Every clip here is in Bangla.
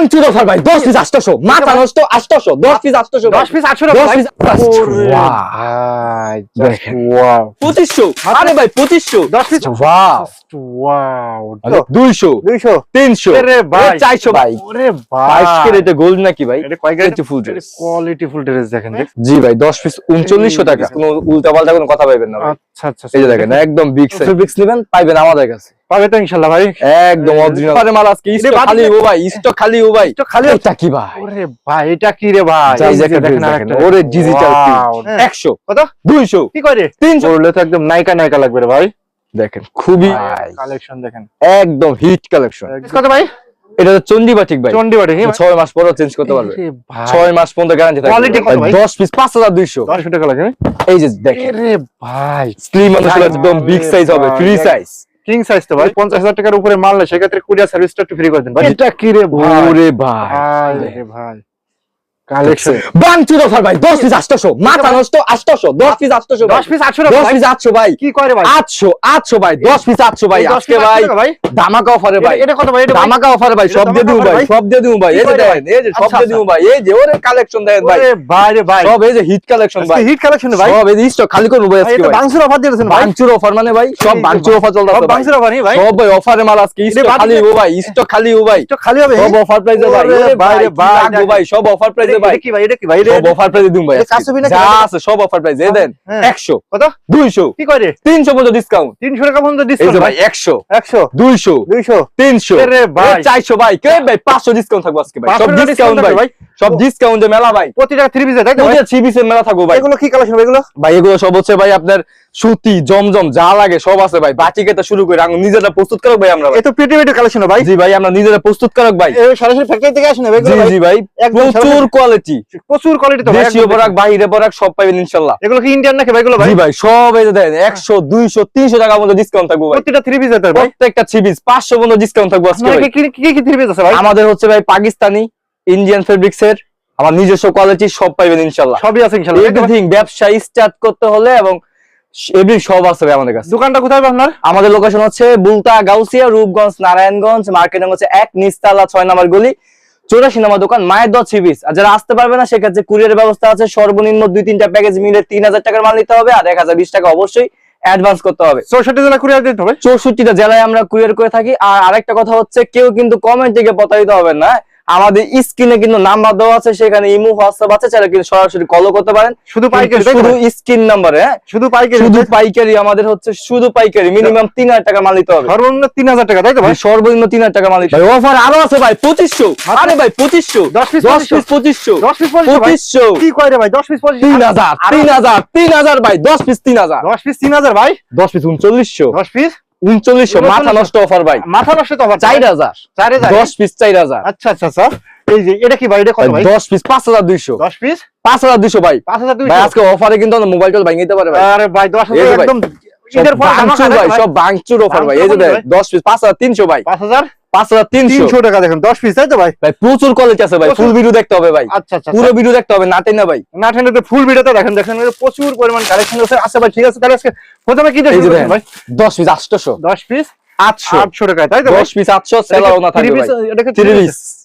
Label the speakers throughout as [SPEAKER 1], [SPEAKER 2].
[SPEAKER 1] বাংচুর অফার ভাই দশ পিস আটশো মাথা নষ্ট আটশো দশ পিস আটশো
[SPEAKER 2] দশ পিস আটশো
[SPEAKER 1] দশ পিস পঁচিশশো আরে ভাই পঁচিশশো
[SPEAKER 2] দশ পিস
[SPEAKER 1] ওয়াও
[SPEAKER 2] আরে ভাই।
[SPEAKER 1] গোল্ড নাকি ভাই?
[SPEAKER 2] এটা কয় grade
[SPEAKER 1] full dress
[SPEAKER 2] quality full dress দেখেন
[SPEAKER 1] জি ভাই দশ পিস উনচল্লিশশো টাকা। কোনো কোনো কথা না
[SPEAKER 2] আচ্ছা আচ্ছা
[SPEAKER 1] এই যে দেখেন একদম বিগ সাইজ বিক্স নেবেন? পাইবেন আমাদের কাছে।
[SPEAKER 2] পাবে তো ইনশাআল্লাহ ভাই।
[SPEAKER 1] একদম অরিজিনাল আরে মাল আজকে স্টক খালি ও ভাই স্টক খালি ও ভাই।
[SPEAKER 2] খালি
[SPEAKER 1] এটা কি ভাই?
[SPEAKER 2] ওরে ভাই এটা কি রে ভাই?
[SPEAKER 1] এই
[SPEAKER 2] এই যে
[SPEAKER 1] দেখেন
[SPEAKER 2] আরেকটা
[SPEAKER 1] ওরে ডিজিটাল
[SPEAKER 2] কত? কি করে? তো একদম নায়িকা নায়িকা লাগবে রে ভাই।
[SPEAKER 1] দেখেন খুবই
[SPEAKER 2] কালেকশন দেখেন।
[SPEAKER 1] একদম হিট কালেকশন
[SPEAKER 2] কত ভাই?
[SPEAKER 1] এটা তো চন্ডী বাটিক ভাই।
[SPEAKER 2] চন্ডি বাড়ি
[SPEAKER 1] ছয় মাস পরেও চেঞ্জ করতে পারবে। ছয় মাস পর্যন্ত গ্যারান্টি
[SPEAKER 2] Quality কত ভাই?
[SPEAKER 1] দশ পিস পাঁচ হাজার দুইশো।
[SPEAKER 2] দশ টাকা লাগে
[SPEAKER 1] এই যে দেখেন।
[SPEAKER 2] ভাই।
[SPEAKER 1] স্লিম একদম বিগ সাইজ হবে ফ্রি সাইজ
[SPEAKER 2] কিং সাইজ তো ভাই টাকার উপরে মাল সেক্ষেত্রে কুরিয়ার সার্ভিসটা একটু ফ্রি করে দেন। এটা কি রে ভাই?
[SPEAKER 1] ওরে ভাই
[SPEAKER 2] ভাই ভাই। কালেকশন
[SPEAKER 1] বাংচুর অফার ভাই। দশ পিস আটশো। মাথা নষ্ট আটশো। দশ পিস আটশো
[SPEAKER 2] দশ পিস আটশো
[SPEAKER 1] দশ
[SPEAKER 2] টাকা ভাই?
[SPEAKER 1] পিস আটশো ভাই।
[SPEAKER 2] কি করে ভাই?
[SPEAKER 1] আটশো আটশো ভাই। দশ পিস আটশো ভাই।
[SPEAKER 2] এই দশ
[SPEAKER 1] আজকে ভাই ধামাকা অফারে ভাই।
[SPEAKER 2] এটা- কত ভাই? এটা?
[SPEAKER 1] ধামাকা অফারে ভাই। সব দিয়ে
[SPEAKER 2] offer
[SPEAKER 1] ভাই? সব দিয়ে দিবো ভাই। এই যে দেখেন এই যে সব
[SPEAKER 2] আচ্ছা,
[SPEAKER 1] দিয়ে দিবো ভাই। এই যে ওরে কালেকশন দেখেন ভাই।
[SPEAKER 2] ভাই রে ভাই।
[SPEAKER 1] সব এই যে হিট কালেকশন ভাই।
[SPEAKER 2] হিট কালেকশন ভাই।
[SPEAKER 1] সব এই যে স্টক খালি করব ভাই আজকে
[SPEAKER 2] এটা
[SPEAKER 1] ভাই।
[SPEAKER 2] অফার দিয়েছেন ভাই।
[SPEAKER 1] বাংচুর অফার মানে ভাই সব বাংচুর অফার চলতেছে
[SPEAKER 2] সব
[SPEAKER 1] ভাই।
[SPEAKER 2] অফার ভাই।
[SPEAKER 1] সব ভাই অফারে মাল আজকে স্টক খালি ভাই। স্টক খালি ভাই।
[SPEAKER 2] খালি হবে
[SPEAKER 1] সব অফার প্রাইসে
[SPEAKER 2] রে ভাই
[SPEAKER 1] সব অফার প্রাইসে ভাই?
[SPEAKER 2] এটা কি ভাই? এটা কি ভাই?
[SPEAKER 1] সব অফার প্রাইসে দিন ভাই
[SPEAKER 2] এটা কাজ হবে নাকি
[SPEAKER 1] যা আছে সব অফার প্রাইসে দেন
[SPEAKER 2] হ্যাঁ।
[SPEAKER 1] 100
[SPEAKER 2] কত?
[SPEAKER 1] 200
[SPEAKER 2] কি করে?
[SPEAKER 1] 300 পর্যন্ত ডিসকাউন্ট
[SPEAKER 2] তিনশো টাকা পর্যন্ত ডিসকাউন্ট ভাই
[SPEAKER 1] ভাই 100
[SPEAKER 2] একশো।
[SPEAKER 1] 200
[SPEAKER 2] দুইশো।
[SPEAKER 1] 300
[SPEAKER 2] এরে ভাই।
[SPEAKER 1] 400 ভাই। কে ভাই? 500 ডিসকাউন্ট থাকবে আজকে ভাই।
[SPEAKER 2] 500
[SPEAKER 1] সব ডিসকাউন্ট
[SPEAKER 2] discount
[SPEAKER 1] ভাই। সব ডিসকাউন্টে মেলা ভাই।
[SPEAKER 2] প্রতিটা থ্রি পিসে তাই তো
[SPEAKER 1] পিসের মেলা থাকব ভাই।
[SPEAKER 2] এগুলো কি কালেকশন এগুলো?
[SPEAKER 1] ভাই এগুলো সব হচ্ছে ভাই আপনার সুতি জমজম যা লাগে সব আছে ভাই। বাটি কেটে শুরু করে আঙুল নিজেরা প্রস্তুত করক ভাই আমরা ভাই।
[SPEAKER 2] এ তো পেটি পেটি কালেকশন ভাই।
[SPEAKER 1] জি ভাই আমরা নিজেরা প্রস্তুত করক ভাই।
[SPEAKER 2] সরাসরি ফ্যাক্টরি থেকে আসেন ভাই
[SPEAKER 1] জি জি ভাই? প্রচুর কোয়ালিটি
[SPEAKER 2] প্রচুর কোয়ালিটি তো
[SPEAKER 1] দেশীয় বরাক বাইরে বরাক সব পাইবেন ইনশাল্লাহ।
[SPEAKER 2] এগুলো কি ইন্ডিয়ান নাকি ভাই এগুলো ভাই?
[SPEAKER 1] জি ভাই সব এই দেন একশো দুইশো তিনশো টাকা মধ্যে ডিসকাউন্ট থাকব ভাই।
[SPEAKER 2] প্রতিটা থ্রি পিস তাই ভাই।
[SPEAKER 1] প্রত্যেকটা পিস পাঁচশো পর্যন্ত ডিসকাউন্ট থাকব আজকে ভাই।
[SPEAKER 2] কি কি কি থ্রি পিস আছে ভাই?
[SPEAKER 1] আমাদের হচ্ছে ভাই পাকিস্তানি ইন্ডিয়ান ফেব্রিক্স এর। আমার নিজস্ব কোয়ালিটি সব পাইবেন ইনশাল্লাহ।
[SPEAKER 2] সবই আছে ইনশাআল্লাহ?
[SPEAKER 1] এভরিথিং ব্যবসা স্টার্ট করতে হলে এবং এভরি সব আছে ভাই আমাদের কাছে।
[SPEAKER 2] দোকানটা কোথায় আপনার?
[SPEAKER 1] আমাদের লোকেশন হচ্ছে বুলতা গাউসিয়া রূপগঞ্জ নারায়ণগঞ্জ মার্কেট হচ্ছে এক নিস্তালা ছয় নাম্বার গলি চৌরাশি নাম্বার দোকান মায়ের দশ সিবিস আর যারা আসতে পারবে না সেক্ষেত্রে কুরিয়ারের ব্যবস্থা আছে সর্বনিম্ন দুই তিনটা প্যাকেজ মিলে তিন হাজার টাকার মাল নিতে হবে আর এক হাজার বিশ টাকা অবশ্যই অ্যাডভান্স করতে হবে।
[SPEAKER 2] চৌষট্টি জেলা কুরিয়ার দিতে হবে?
[SPEAKER 1] চৌষট্টিটা জেলায় আমরা কুরিয়ার করে থাকি আর আরেকটা কথা হচ্ছে কেউ কিন্তু কমেন্ট থেকে প্রতারিত হবেন না। আমাদের স্ক্রিনে কিন্তু নাম্বার দেওয়া আছে সেখানে ইমো হোয়াটসঅ্যাপ আছে চাইলে কিন্তু সরাসরি কলও করতে পারেন।
[SPEAKER 2] শুধু পাইকারি
[SPEAKER 1] শুধু স্ক্রিন নাম্বারে হ্যাঁ?
[SPEAKER 2] শুধু পাইকারি
[SPEAKER 1] শুধু পাইকারি আমাদের হচ্ছে শুধু পাইকারি মিনিমাম তিন হাজার টাকা মাল নিতে হবে।
[SPEAKER 2] সর্বনিম্ন তিন হাজার টাকা তাই তো ভাই?
[SPEAKER 1] সর্বনিম্ন তিন হাজার টাকা মাল নিতে হবে। অফার আরও আছে ভাই পঁচিশশো। আরে ভাই পঁচিশশো।
[SPEAKER 2] দশ পিস
[SPEAKER 1] দশ পিস পঁচিশশো।
[SPEAKER 2] দশ পিস পঁচিশ ভাই।
[SPEAKER 1] পঁচিশশো।
[SPEAKER 2] কি কয় রে ভাই দশ পিস পঁচিশ
[SPEAKER 1] তিন হাজার তিন হাজার তিন হাজার ভাই দশ পিস তিন হাজার।
[SPEAKER 2] দশ পিস তিন হাজার ভাই।
[SPEAKER 1] দশ পিস উনচল্লিশশো।
[SPEAKER 2] দশ পিস?
[SPEAKER 1] উনচল্লিশশো মাথা নষ্ট অফার ভাই।
[SPEAKER 2] মাথা নষ্ট অফার
[SPEAKER 1] চার হাজার।
[SPEAKER 2] চার
[SPEAKER 1] দশ পিস চার হাজার।
[SPEAKER 2] আচ্ছা আচ্ছা স্যার এই যে এটা কি ভাই? এটা হাজার ভাই
[SPEAKER 1] 10 পিস 5200
[SPEAKER 2] 10 পিস
[SPEAKER 1] 5200 ভাই।
[SPEAKER 2] 5200
[SPEAKER 1] ভাই আজকে অফারে কিন্তু মোবাইল টোল ভাই নিতে পারে
[SPEAKER 2] আরে ভাই
[SPEAKER 1] 10000
[SPEAKER 2] একদম ঈদের পর
[SPEAKER 1] ভাই সব ভাঙচুর অফার ভাই। এই যে 10 পিস
[SPEAKER 2] টাকা দেখেন পিস তাই তো ভাই?
[SPEAKER 1] ভাই প্রচুর কোয়ালিটি আছে ভাই ফুল ভিডিও দেখতে হবে ভাই।
[SPEAKER 2] আচ্ছা আচ্ছা
[SPEAKER 1] পুরো ভিডিও দেখতে হবে নাতে না ভাই।
[SPEAKER 2] না ঠান্ডা তো ফুল ভিডিওতে দেখেন দেখেন প্রচুর পরিমাণ কালেকশন আছে। আচ্ছা ভাই ঠিক আছে তাহলে আজকে প্রথমে কি দেখেন ভাই?
[SPEAKER 1] দশ পিস আটশোশো।
[SPEAKER 2] দশ পিস
[SPEAKER 1] আটশো।
[SPEAKER 2] আটশো টাকায় তাই তো ভাই?
[SPEAKER 1] দশ পিস আটশো সেলাও না থাকবে ভাই। তিরিশ
[SPEAKER 2] হুম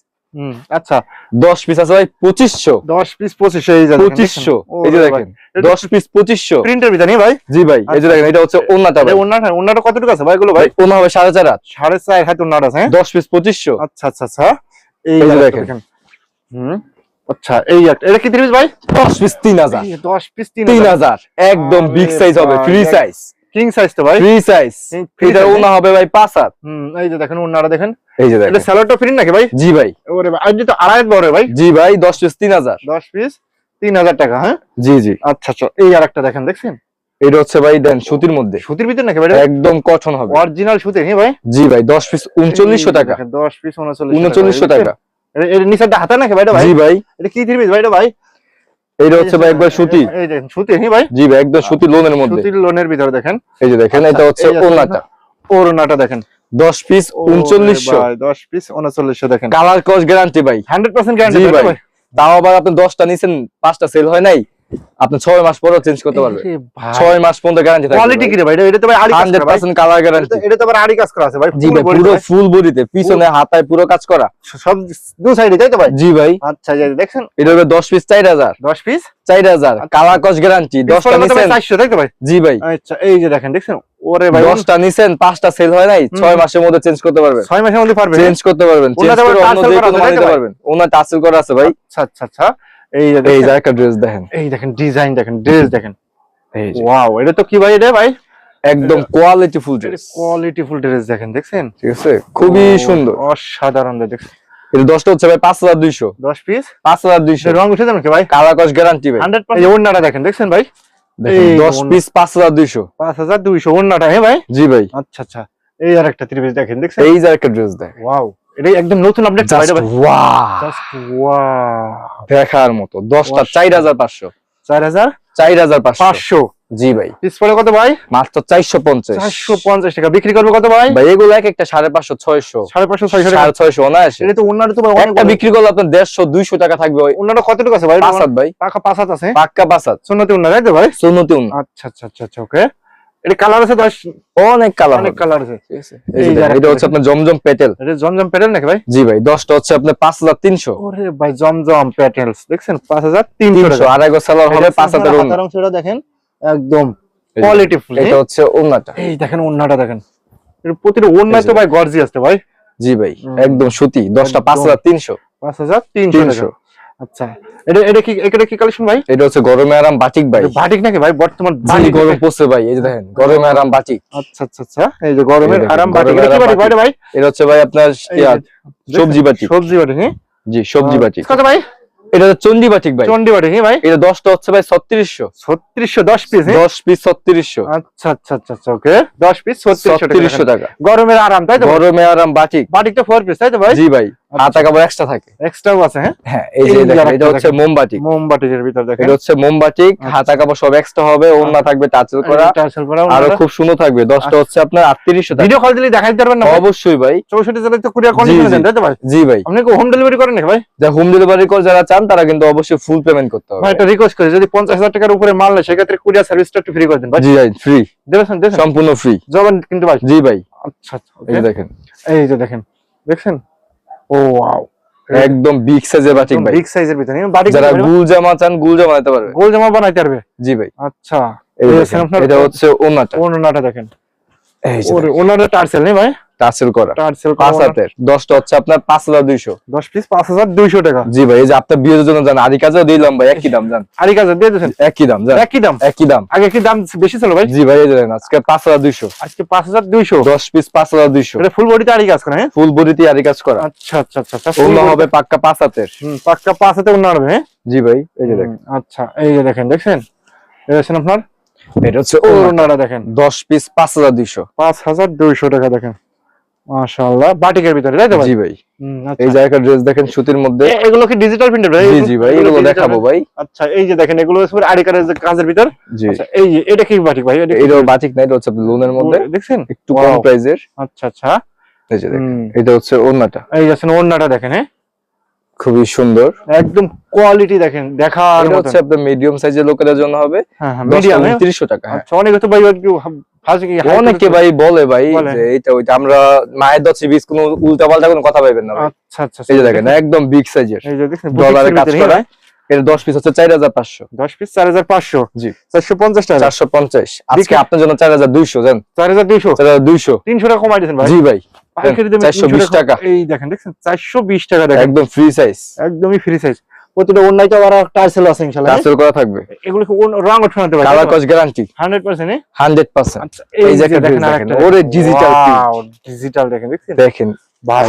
[SPEAKER 2] আচ্ছা
[SPEAKER 1] দশ পিস আছে ভাই পঁচিশশো।
[SPEAKER 2] দশ পিস পঁচিশশো এই যে
[SPEAKER 1] পঁচিশশো। এই যে দেখেন দশ পিস পঁচিশশো।
[SPEAKER 2] প্রিন্টের বিধানি ভাই?
[SPEAKER 1] জি ভাই এই যে দেখেন এটা হচ্ছে ওন্নাটা ভাই।
[SPEAKER 2] ওন্নাটা কতটুকু আছে ভাই এগুলো ভাই?
[SPEAKER 1] ওনা হবে সাড়ে চার হাত।
[SPEAKER 2] সাড়ে চার হাত ওন্নাটা আছে হ্যাঁ?
[SPEAKER 1] দশ পিস পঁচিশশো।
[SPEAKER 2] আচ্ছা আচ্ছা আচ্ছা। এই
[SPEAKER 1] যে দেখেন।
[SPEAKER 2] হুম। আচ্ছা এই এটা কি তিরিশ ভাই?
[SPEAKER 1] দশ পিস তিন হাজার।
[SPEAKER 2] দশ পিস তিন
[SPEAKER 1] হাজার। একদম বিগ সাইজ হবে ফ্রি সাইজ
[SPEAKER 2] কিং সাইজ তো ভাই?
[SPEAKER 1] ফ্রি সাইজ এটা ওনা হবে ভাই পাঁচ হাত।
[SPEAKER 2] হুম এই যে দেখেন ওন্নাটা দেখেন।
[SPEAKER 1] এই যে
[SPEAKER 2] এটা স্যালাডটা প্রিন্ট নাকি ভাই?
[SPEAKER 1] জি ভাই।
[SPEAKER 2] ওরে ভাই আজ তো আড়াই বড় ভাই?
[SPEAKER 1] জি ভাই দশ পিস তিন হাজার।
[SPEAKER 2] দশ পিস তিন হাজার টাকা হ্যাঁ?
[SPEAKER 1] জি জি।
[SPEAKER 2] আচ্ছা আচ্ছা এই আর একটা দেখেন দেখছেন?
[SPEAKER 1] এটা হচ্ছে ভাই দেন সুতির মধ্যে।
[SPEAKER 2] সুতির ভিতর নাকি ভাই
[SPEAKER 1] একদম কটন হবে।
[SPEAKER 2] অরিজিনাল সুতির হ্যাঁ ভাই?
[SPEAKER 1] জি ভাই দশ পিস উনচল্লিশশো টাকা।
[SPEAKER 2] দশ পিস উনচল্লিশ
[SPEAKER 1] উনচল্লিশশো টাকা।
[SPEAKER 2] এর নিচেরটা হাতা নাকি ভাই এটা ভাই
[SPEAKER 1] জি ভাই?
[SPEAKER 2] এটা কি থ্রি পিস ভাই এটা ভাই?
[SPEAKER 1] এটা হচ্ছে ভাই একবার সুতি।
[SPEAKER 2] এই দেখেন সুতি নি ভাই?
[SPEAKER 1] জি ভাই একদম সুতি লোনের মধ্যে।
[SPEAKER 2] সুতির লোনের ভিতরে দেখেন।
[SPEAKER 1] এই যে দেখেন এটা হচ্ছে ওড়নাটা।
[SPEAKER 2] ওড়নাটা দেখেন।
[SPEAKER 1] দশ পিস উনচল্লিশশো।
[SPEAKER 2] দশ পিস উনচল্লিশশো দেখেন।
[SPEAKER 1] কালার কস গ্যারান্টি ভাই।
[SPEAKER 2] হান্ড্রেড পার্সেন্ট গ্যারান্টি
[SPEAKER 1] ভাই। তাও আবার আপনি দশটা নিছেন পাঁচটা সেল হয় নাই। আপনি ছয় মাস পরেও চেঞ্জ করতে পারবেন ছয় মাস পর্যন্ত গ্যারান্টি থাকবে
[SPEAKER 2] কোয়ালিটি কি রে ভাই? এটা- তো ভাই আড়ি কাজ করা ভাই।
[SPEAKER 1] পার্সেন্ট কালার
[SPEAKER 2] এটা
[SPEAKER 1] গ্যারান্টি
[SPEAKER 2] এটা তো আবার আড়ি কাজ করা আছে ভাই।
[SPEAKER 1] জি ভাই পুরো ফুল বডিতে পিছনে হাতায় পুরো কাজ করা।
[SPEAKER 2] সব দু সাইডে তাই তো ভাই?
[SPEAKER 1] জি ভাই।
[SPEAKER 2] আচ্ছা এই যে দেখছেন?
[SPEAKER 1] এটা হবে দশ পিস চার হাজার।
[SPEAKER 2] দশ পিস
[SPEAKER 1] চার হাজার। কালার কস গ্যারান্টি দশটা নিছেন।
[SPEAKER 2] চারশো তাই তো ভাই?
[SPEAKER 1] জি ভাই।
[SPEAKER 2] আচ্ছা এই যে দেখেন দেখছেন? ওরে ভাই।
[SPEAKER 1] দশটা নিছেন পাঁচটা সেল হয় নাই ছয় মাসের মধ্যে চেঞ্জ করতে পারবেন।
[SPEAKER 2] ছয় মাসের মধ্যে পারবে
[SPEAKER 1] চেঞ্জ করতে পারবেন চেঞ্জ করে অন্য যে কোনো পারবেন। ওনার টাসেল করা আছে ভাই।
[SPEAKER 2] আচ্ছা আচ্ছা আচ্ছা। এই যে
[SPEAKER 1] এই
[SPEAKER 2] দেখেন,
[SPEAKER 1] যে একটা ড্রেস দেখেন।
[SPEAKER 2] এই দেখেন ডিজাইন দেখেন ড্রেস দেখেন।
[SPEAKER 1] এই যে।
[SPEAKER 2] ওয়াও এটা তো কি ভাই এটা ভাই?
[SPEAKER 1] একদম quality full dress
[SPEAKER 2] quality full dress দেখেন দেখছেন?
[SPEAKER 1] ঠিক আছে খুবই সুন্দর।
[SPEAKER 2] অসাধারণ দেখছেন?
[SPEAKER 1] এটা দশটা হচ্ছে ভাই পাঁচ হাজার দুইশো।
[SPEAKER 2] দশ পিস
[SPEAKER 1] পাঁচ হাজার দুইশো।
[SPEAKER 2] রং উঠে যাবেন কি ভাই?
[SPEAKER 1] কালার গ্যারান্টি ভাই।
[SPEAKER 2] হান্ড্রেড এই ওন্নাটা দেখেন দেখছেন ভাই?
[SPEAKER 1] দেখেন,
[SPEAKER 2] এই
[SPEAKER 1] দশ
[SPEAKER 2] ওন্না।
[SPEAKER 1] পিস পাঁচ হাজার দুইশো।
[SPEAKER 2] পাঁচ হাজার দুইশো ওন্নাটা হ্যাঁ ভাই?
[SPEAKER 1] জি ভাই।
[SPEAKER 2] আচ্ছা আচ্ছা। এই আর একটা দেখেন দেখছেন?
[SPEAKER 1] এই যে একটা ড্রেস দেখ
[SPEAKER 2] ওয়াও এটা একদম নতুন আপডেট ভাই
[SPEAKER 1] দেখার মতো দশটা চার হাজার পাঁচশো।
[SPEAKER 2] চার হাজার?
[SPEAKER 1] চার হাজার পাঁচশো।
[SPEAKER 2] পাঁচশো।
[SPEAKER 1] জি ভাই।
[SPEAKER 2] পিস পড়ে কত ভাই?
[SPEAKER 1] মাত্র চারশো পঞ্চাশ।
[SPEAKER 2] চারশো পঞ্চাশ টাকা। বিক্রি করব কত ভাই?
[SPEAKER 1] ভাই এগুলো এক একটা সাড়ে পাঁচশো ছয়শো।
[SPEAKER 2] সাড়ে পাঁচশো ছয়শো টাকা।
[SPEAKER 1] সাড়ে ছয়শো অনায়াসে
[SPEAKER 2] এটা তো ওনার তো
[SPEAKER 1] একটা বিক্রি করলে আপনার দেড়শো দুইশো টাকা থাকবে
[SPEAKER 2] ওনারা কতটুকু আছে ভাই?
[SPEAKER 1] পাঁচ ভাই।
[SPEAKER 2] পাকা পাঁচ আছে?
[SPEAKER 1] পাক্কা পাঁচ
[SPEAKER 2] সুন্নতি ওনার তাই তো ভাই?
[SPEAKER 1] সুন্নতি উন
[SPEAKER 2] আচ্ছা আচ্ছা আচ্ছা আচ্ছা ওকে। এটা কালার আছে
[SPEAKER 1] অনেক কালার
[SPEAKER 2] অনেক কালার আছে
[SPEAKER 1] এটা হচ্ছে আপনার জমজম পেটেল।
[SPEAKER 2] এটা জমজম প্যাটেল নাকি ভাই?
[SPEAKER 1] জি ভাই দশটা হচ্ছে আপনার
[SPEAKER 2] ওরে ভাই জমজম প্যাটেলস দেখছেন টাকা।
[SPEAKER 1] আড়াই হবে
[SPEAKER 2] অংশটা দেখেন একদম কোয়ালিটি ফুল
[SPEAKER 1] এটা হচ্ছে ওন্নাটা
[SPEAKER 2] এই দেখেন ওন্নাটা দেখেন। এর প্রতিটা ওন্নায় তো ভাই গর্জিয়াস তো ভাই।
[SPEAKER 1] জি ভাই একদম সুতি দশটা পাঁচ
[SPEAKER 2] একদম।
[SPEAKER 1] হাজার তিনশো।
[SPEAKER 2] পাঁচ হাজার তিনশো
[SPEAKER 1] তিনশো।
[SPEAKER 2] টাকা আচ্ছা। এটা এটা কি এটা কি কালেকশন ভাই?
[SPEAKER 1] এটা হচ্ছে গরমে আরাম বাটিক ভাই।
[SPEAKER 2] বাটিক নাকি ভাই? বর্তমান
[SPEAKER 1] গরম পড়ছে ভাই এই যে দেখেন গরমে আরাম বাটিক।
[SPEAKER 2] আচ্ছা আচ্ছা আচ্ছা এই যে গরমের আরাম বাটিক। এটা কি বাটিক? ভাই?
[SPEAKER 1] এটা হচ্ছে ভাই আপনার
[SPEAKER 2] এই যে,
[SPEAKER 1] সবজি বাটিক।
[SPEAKER 2] সবজি বাটিক হ্যাঁ
[SPEAKER 1] জি সবজি বাটিক।
[SPEAKER 2] কত ভাই?
[SPEAKER 1] এটা হচ্ছে চন্ডি বাটিক ভাই।
[SPEAKER 2] চন্ডি বাটিক ভাই?
[SPEAKER 1] এটা দশটা হচ্ছে ভাই ছত্রিশশো।
[SPEAKER 2] ছত্রিশশো দশ পিস
[SPEAKER 1] দশ পিস ছত্রিশশো।
[SPEAKER 2] আচ্ছা আচ্ছা আচ্ছা আচ্ছা ওকে। দশ পিস ছত্রিশশো টাকা। গরমের আরাম তাই তো
[SPEAKER 1] গরমে আরাম বাটিক।
[SPEAKER 2] বাটিক তো ফোর পিস তাই তো ভাই?
[SPEAKER 1] জি ভাই। হাতা কাপড় এক্সট্রা থাকে।
[SPEAKER 2] এক্সট্রাও আছে হ্যাঁ?
[SPEAKER 1] হ্যাঁ এই যে দেখেন এটা হচ্ছে
[SPEAKER 2] ভিতর দেখেন।
[SPEAKER 1] এটা
[SPEAKER 2] আচ্ছা।
[SPEAKER 1] হাতা কাপড় সব এক্সট্রা হবে ওন্না থাকবে টাচেল করা।
[SPEAKER 2] টার্সেল করা
[SPEAKER 1] আরও খুব সুন্দর থাকবে। দশটা হচ্ছে আপনার আটত্রিশশো টাকা।
[SPEAKER 2] ভিডিও কল দিলে দেখাই পারবেন না
[SPEAKER 1] অবশ্যই ভাই।
[SPEAKER 2] চৌষট্টি জেলায় তো কুরিয়ার
[SPEAKER 1] জি,
[SPEAKER 2] দেন তাই ভাই?
[SPEAKER 1] জি ভাই।
[SPEAKER 2] আপনি কি হোম ডেলিভারি করেন নাকি ভাই?
[SPEAKER 1] যা হোম ডেলিভারি করে যারা চান তারা কিন্তু অবশ্যই ফুল পেমেন্ট করতে হবে।
[SPEAKER 2] ভাই রিকোয়েস্ট করি যদি পঞ্চাশ হাজার টাকার উপরে মাল নেয় সেক্ষেত্রে কুরিয়ার সার্ভিসটা একটু ফ্রি করে দিন ভাই।
[SPEAKER 1] জি ভাই ফ্রি
[SPEAKER 2] দেবেন
[SPEAKER 1] সম্পূর্ণ ফ্রি
[SPEAKER 2] জবান কিন্তু ভাই।
[SPEAKER 1] জি ভাই।
[SPEAKER 2] আচ্ছা আচ্ছা
[SPEAKER 1] এই দেখেন।
[SPEAKER 2] এই যে দেখেন দেখছেন? ও ওয়াও
[SPEAKER 1] একদম বিগ সাইজের বাটিক ভাই।
[SPEAKER 2] বিগ সাইজের ভিতরে বাটিক
[SPEAKER 1] যারা গুল জামা চান গুল জামা নিতে পারবে।
[SPEAKER 2] গোল জামা বানাইতে পারবে?
[SPEAKER 1] জি ভাই।
[SPEAKER 2] আচ্ছা।
[SPEAKER 1] এটা হচ্ছে ওনাটা
[SPEAKER 2] ওনাটা দেখেন।
[SPEAKER 1] এই যে
[SPEAKER 2] ওনাটা টার্সেল নেই ভাই?
[SPEAKER 1] টাসেল করা।
[SPEAKER 2] টার্সেল
[SPEAKER 1] পাঁচ হাতের। দশটা হচ্ছে আপনার পাঁচ হাজার দুইশো।
[SPEAKER 2] দশ পিস পাঁচ হাজার দুইশো টাকা।
[SPEAKER 1] জি ভাই এই যে আপনার বিয়ের জন্য জান আরি কাজেও দিলাম ভাই একই দাম জান।
[SPEAKER 2] আরি কাজ দিয়ে দিয়েছেন?
[SPEAKER 1] একই দাম
[SPEAKER 2] একই দাম?
[SPEAKER 1] একই দাম।
[SPEAKER 2] আগে কি দাম বেশি ছিল ভাই?
[SPEAKER 1] জি ভাই এই যে আজকে পাঁচ হাজার দুইশো।
[SPEAKER 2] আজকে পাঁচ হাজার দুইশো।
[SPEAKER 1] দশ পিস পাঁচ হাজার দুইশো।
[SPEAKER 2] এটা ফুল বডিতে আরি কাজ করে হ্যাঁ?
[SPEAKER 1] ফুল বডিতে আরি কাজ করা।
[SPEAKER 2] আচ্ছা আচ্ছা আচ্ছা আচ্ছা
[SPEAKER 1] অন্য হবে পাক্কা পাঁচ হাতের।
[SPEAKER 2] পাক্কা পাঁচ হাতে অন্য হবে হ্যাঁ?
[SPEAKER 1] জি ভাই এই যে দেখেন।
[SPEAKER 2] আচ্ছা এই যে দেখেন দেখছেন? এই দেখছেন আপনার?
[SPEAKER 1] এটা হচ্ছে
[SPEAKER 2] ওনারা দেখেন।
[SPEAKER 1] দশ পিস পাঁচ হাজার দুইশো।
[SPEAKER 2] পাঁচ হাজার দুইশো টাকা দেখেন। মাশাআল্লাহ বাটিকের ভিতরে তাই তো ভাই?
[SPEAKER 1] জি ভাই।
[SPEAKER 2] হুম, আচ্ছা।
[SPEAKER 1] এই যে একটা ড্রেস দেখেন সুতির মধ্যে।
[SPEAKER 2] এগুলো কি ডিজিটাল প্রিন্টেড ভাই?
[SPEAKER 1] জি জি ভাই এগুলো দেখাবো ভাই।
[SPEAKER 2] আচ্ছা এই যে দেখেন এগুলো হচ্ছে আড়ি কারের যে কাজের ভিতর? আচ্ছা এই যে এটা কি বাটিক ভাই? এটা
[SPEAKER 1] এটা বাটিক? নাই এটা হচ্ছে লোনের মধ্যে।
[SPEAKER 2] দেখছেন?
[SPEAKER 1] একটু কম. প্রাইজের
[SPEAKER 2] আচ্ছা আচ্ছা।
[SPEAKER 1] এই যে দেখেন এটা হচ্ছে ওন্নাটা
[SPEAKER 2] এই আছেন ওন্নাটা দেখেন হ্যাঁ?
[SPEAKER 1] খুবই সুন্দর।
[SPEAKER 2] একদম কোয়ালিটি দেখেন দেখার
[SPEAKER 1] এটা হচ্ছে আপনার মিডিয়াম সাইজের লোকেদের জন্য হবে।
[SPEAKER 2] হ্যাঁ হ্যাঁ
[SPEAKER 1] মিডিয়াম
[SPEAKER 2] মিডিয়াম
[SPEAKER 1] উনত্রিশশো টাকা হ্যাঁ।
[SPEAKER 2] আচ্ছা অনেকে তো ভাই
[SPEAKER 1] অনেকে ভাই বলে ভাই যে এইটা ওইটা আমরা মায়ের দশ কোনো উল্টা পাল্টা কোনো কথা পাইবেন না
[SPEAKER 2] আচ্ছা আচ্ছা
[SPEAKER 1] এই যে দেখেন একদম বিগ সাইজের
[SPEAKER 2] এই যে দেখছেন
[SPEAKER 1] ডলারে কাজ করা।
[SPEAKER 2] হ্যাঁ?
[SPEAKER 1] এটা দশ পিস হচ্ছে চার হাজার পাঁচশো।
[SPEAKER 2] দশ পিস চার হাজার পাঁচশো।
[SPEAKER 1] জি।
[SPEAKER 2] চারশো পঞ্চাশ টাকা।
[SPEAKER 1] চারশো পঞ্চাশ। আজকে আপনার জন্য চার হাজার দুইশো জান
[SPEAKER 2] চার হাজার দুইশো?
[SPEAKER 1] চার হাজার দুইশো।
[SPEAKER 2] তিনশো টাকা কমাই দিয়েছেন ভাই।
[SPEAKER 1] জি ভাই।
[SPEAKER 2] পাইকারি দামে
[SPEAKER 1] 420 টাকা।
[SPEAKER 2] এই দেখেন দেখছেন? চারশো বিশ টাকা দেখেন।
[SPEAKER 1] একদম ফ্রি সাইজ
[SPEAKER 2] একদমই ফ্রি সাইজ প্রতিটা অন্যায় তো আবার টার্সেল আছে ইনশাল্লাহ?
[SPEAKER 1] করা থাকবে।
[SPEAKER 2] এগুলো রং উঠে নিতে
[SPEAKER 1] কালার কস guarantee
[SPEAKER 2] hundred percent
[SPEAKER 1] hundred percent. এই যে
[SPEAKER 2] যে
[SPEAKER 1] একটা
[SPEAKER 2] দেখেন আরেকটা।
[SPEAKER 1] ওরে digital
[SPEAKER 2] ডিজিটাল দেখেন দেখছেন?
[SPEAKER 1] দেখেন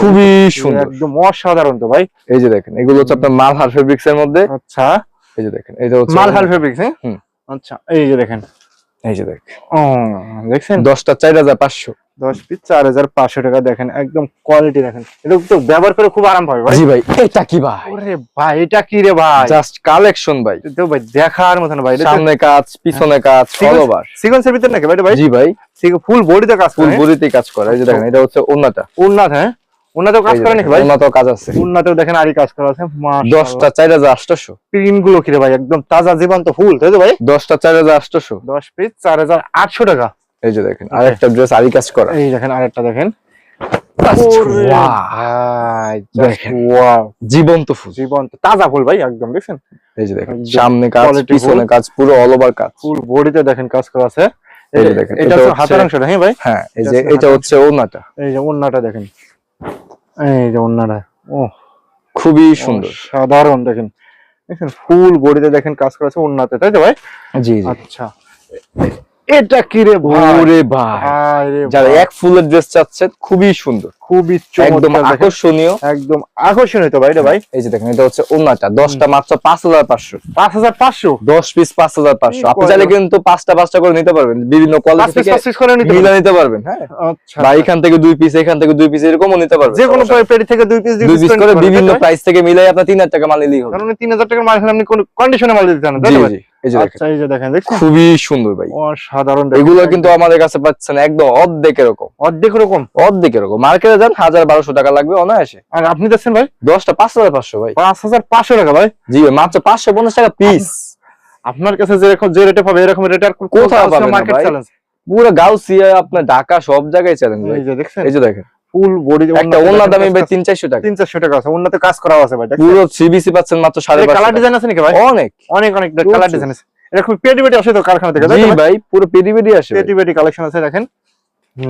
[SPEAKER 1] খুবই সুন্দর।
[SPEAKER 2] একদম অসাধারণ তো ভাই।
[SPEAKER 1] এই যে দেখেন এগুলো হচ্ছে আপনার মালহার ফেব্রিক্স এর মধ্যে।
[SPEAKER 2] আচ্ছা।
[SPEAKER 1] এই যে দেখেন এটা হচ্ছে
[SPEAKER 2] মালহাল ফেব্রিক্স হ্যাঁ? আচ্ছা এই যে দেখেন।
[SPEAKER 1] এই যে দেখেন
[SPEAKER 2] ও দেখছেন?
[SPEAKER 1] দশটা চার হাজার পাঁচশো।
[SPEAKER 2] দশ পিস চার হাজার পাঁচশো টাকা দেখেন একদম কোয়ালিটি দেখেন। এটা তো ব্যবহার করে খুব আরাম পাবে ভাই।
[SPEAKER 1] জি ভাই এটা কি ভাই?
[SPEAKER 2] ওরে ভাই এটা কি রে ভাই?
[SPEAKER 1] জাস্ট কালেকশন ভাই।
[SPEAKER 2] তো ভাই দেখার মতন ভাই
[SPEAKER 1] সামনে কাজ পিছনে কাজ অল ওভার
[SPEAKER 2] সিকোয়েন্সের ভিতর নাকি ভাই ভাই?
[SPEAKER 1] জি ভাই।
[SPEAKER 2] ফুল বডিতে কাজ
[SPEAKER 1] ফুল
[SPEAKER 2] করে।
[SPEAKER 1] বডিতে কাজ করা। এই যে দেখেন এটা হচ্ছে ওন্নাটা
[SPEAKER 2] উন্নাথ হ্যাঁ? ওনাতেও কাজ করে নাকি ভাই?
[SPEAKER 1] উন্নত কাজ আছে।
[SPEAKER 2] ওনাতেও দেখেন আরই কাজ করা আছে
[SPEAKER 1] দশটা চার হাজার আটশোশো।
[SPEAKER 2] প্রিন্টগুলো কিরে ভাই একদম তাজা জীবন্ত ফুল তাই তো ভাই? পিস টাকা।
[SPEAKER 1] এই যে দেখেন ড্রেস কাজ করা।
[SPEAKER 2] এই দেখেন আরেকটা দেখেন।
[SPEAKER 1] দেখেন। জীবন্ত ফুল।
[SPEAKER 2] জীবন্ত তাজা ফুল ভাই একদম দেখছেন
[SPEAKER 1] এই যে দেখেন সামনে কাজ পিছনে কাজ পুরো অল ওভার কাজ।
[SPEAKER 2] ফুল বডিতে দেখেন কাজ করা আছে।
[SPEAKER 1] এই যে দেখেন,
[SPEAKER 2] এটা হাতের অংশটা হ্যাঁ ভাই?
[SPEAKER 1] হ্যাঁ এই যে এটা হচ্ছে ওনাটা
[SPEAKER 2] এই যে ওন্নাটা দেখেন। এই যে ওনারা ও
[SPEAKER 1] খুবই সুন্দর।
[SPEAKER 2] সাধারণ দেখেন। দেখেন ফুল বডিতে দেখেন কাজ করা আছে তাই তো ভাই?
[SPEAKER 1] জি।
[SPEAKER 2] আচ্ছা। এটা কি রে ভাই?
[SPEAKER 1] ভাই। যারা এক ফুলের ড্রেস চাচ্ছেন খুবই সুন্দর।
[SPEAKER 2] খুবই
[SPEAKER 1] একদম আকর্ষণীয়।
[SPEAKER 2] একদম আকর্ষণীয় তো ভাই রে ভাই।
[SPEAKER 1] এই যে দেখেন এটা হচ্ছে ওনাটা দশটা মাত্র পাঁচ হাজার পাঁচশো।
[SPEAKER 2] পাঁচ হাজার পাঁচশো?
[SPEAKER 1] দশ পিস পাঁচ হাজার পাঁচশো।
[SPEAKER 2] কি
[SPEAKER 1] আপনি চাইলে কিন্তু পাঁচটা পাঁচটা করে নিতে পারবেন। বিভিন্ন
[SPEAKER 2] পাঁচ
[SPEAKER 1] কোয়ালিটি থেকে
[SPEAKER 2] পাঁচ পিস করে নিতে
[SPEAKER 1] মিলা। নিতে পারবেন হ্যাঁ।
[SPEAKER 2] আচ্ছা।
[SPEAKER 1] এখান থেকে দুই পিস এখান থেকে দুই পিস এরকমও নিতে পারবেন।
[SPEAKER 2] যে কোনো পেটি থেকে দুই পিস
[SPEAKER 1] দুই পিস করে বিভিন্ন প্রাইস থেকে মিলাই আপনার তিন হাজার টাকা মাল নিলেই হবে।
[SPEAKER 2] কারণ তিন হাজার টাকার মাল আপনি কোন কন্ডিশনে মাল দিতে চান তাই
[SPEAKER 1] এই যে দেখেন
[SPEAKER 2] আচ্ছা এই যে দেখেন
[SPEAKER 1] খুবই সুন্দর ভাই।
[SPEAKER 2] অসাধারণ
[SPEAKER 1] এগুলো কিন্তু আমাদের কাছে পাচ্ছেন একদম অর্ধেক এরকম।
[SPEAKER 2] অর্ধেক রকম
[SPEAKER 1] অর্ধেক এরকম। মার্কেটে যান হাজার বারোশো টাকা লাগবে অনায়াসে।
[SPEAKER 2] আর আপনি দেখছেন ভাই?
[SPEAKER 1] দশটা পাঁচ হাজার পাঁচশো ভাই।
[SPEAKER 2] পাঁচ হাজার পাঁচশো টাকা ভাই।
[SPEAKER 1] জি ভাই মাত্র পাঁচশো পঞ্চাশ টাকা পিস
[SPEAKER 2] আপনার কাছে যেরকম যে রেটে পাবে এরকম রেটে আর
[SPEAKER 1] কোথাও পাবেন না
[SPEAKER 2] মার্কেট চ্যালেঞ্জ
[SPEAKER 1] পুরো গাউসিয়া আপনার ঢাকা সব জায়গায় চ্যালেঞ্জ
[SPEAKER 2] এই যে
[SPEAKER 1] দেখেন।
[SPEAKER 2] ফুল বডি
[SPEAKER 1] একটা অন্য দামি ভাই তিন চারশো টাকা।
[SPEAKER 2] টাকা আছে কাজ করা আছে ভাই
[SPEAKER 1] পুরো সিবিসি পাচ্ছেন মাত্র সাড়ে
[SPEAKER 2] কালার ডিজাইন আছে নাকি ভাই?
[SPEAKER 1] অনেক।
[SPEAKER 2] অনেক অনেক কালার ডিজাইন আছে। আসে তো কারখানা থেকে
[SPEAKER 1] জি ভাই? পুরো আসে
[SPEAKER 2] কালেকশন আছে দেখেন।